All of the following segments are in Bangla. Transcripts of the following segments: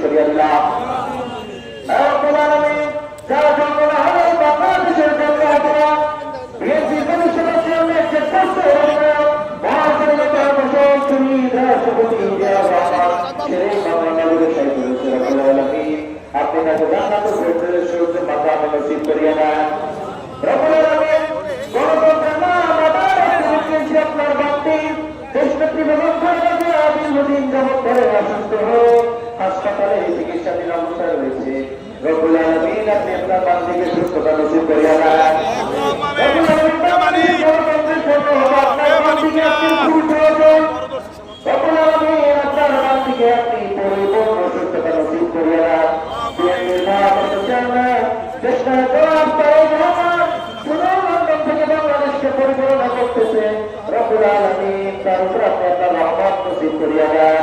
সরিয়ে দিলাম যারা জঙ্গল হবে বাংলাদেশের জঙ্গল হবে বিএনপি কমিশনের জন্য যে কষ্ট হবে মহাজনগত ফসল চুরি রাষ্ট্রপতি ইন্ডিয়া রহমান, সেই বাংলাদেশের সাহিত্য রয়েছে রব্বুল আলামিন, আপনি তাকে জান্নাতুল ফেরদৌসের সূর্য মাথা নসিব করিয়ে দেন। রব্বুল আলামিন, গণতন্ত্রের নাম আবার আপনার বাড়তি দেশনেত্রী বেগম খালেদা জিয়া দীর্ঘদিন যাবৎ ধরে অসুস্থ হয়ে অবস্থায় রয়েছে সুস্থতা নসিব করিয়া দেন। খুব প্রয়োজন রব্বুল আলামিন আপনি পরিপূর্ণ করতেছে রব্বুল আলামিন, তার উপর আপনি আপনার রহমত নসিব করিয়া দেন।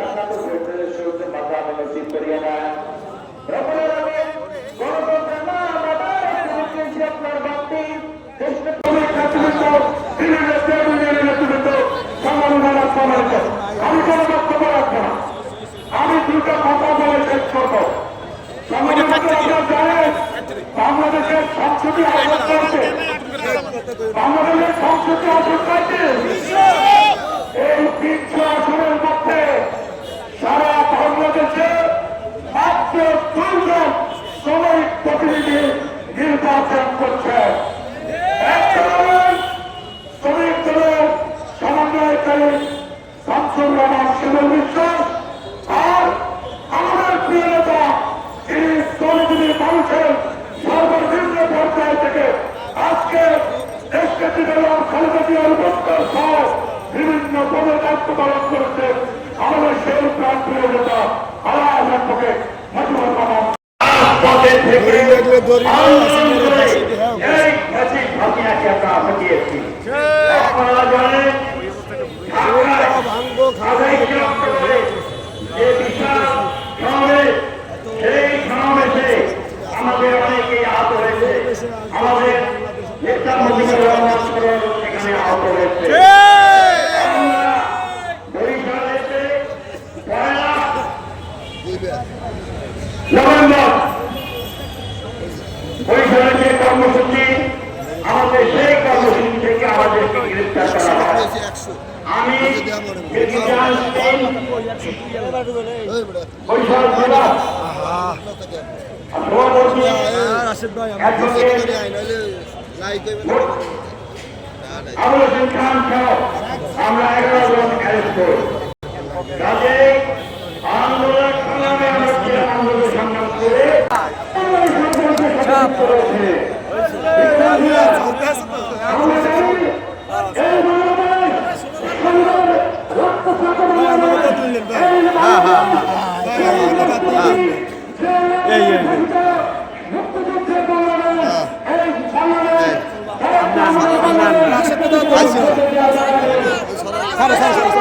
জান্নাতুল ফেরদৌসের সূর্য মাথা নসিব করিয়ে দেন রব্বুল আলামিন গণতন্ত্রের বাংলাদেশের সংসদীয় আসন বাংলাদেশের সংসদীয় আসন করছে। এই তিনশো আসনের মধ্যে সারা বাংলাদেশে মাত্র দুইজন শ্রমিক প্রতিনিধি নির্বাচন করছে। শ্রমিক দলের সমন্বয়কারী শামসুর রহমান। পদে দায়িত্ব পালন করেছে আমাদের সেই প্রাণ প্রিয় নেতা আল্লাহ সম্পর্কে মজুর রহমান পথে থেকে আন্দোলন করে এই ম্যাজিক ভাবনাকে আমরা হাতিয়েছি আপনারা জানেন বরিশালের যে কর্মসূচি আমাদের সেই কর্মসূচি থেকে আমাদেরকে গ্রেফতার করা হয়। আমি বরিশাল জেলা সভাপতি অ্যাডভোকেট আবুল হোসেন খান সহ আমরা এগারো জন অ্যারেস্ট করি। 잘했어 잘했어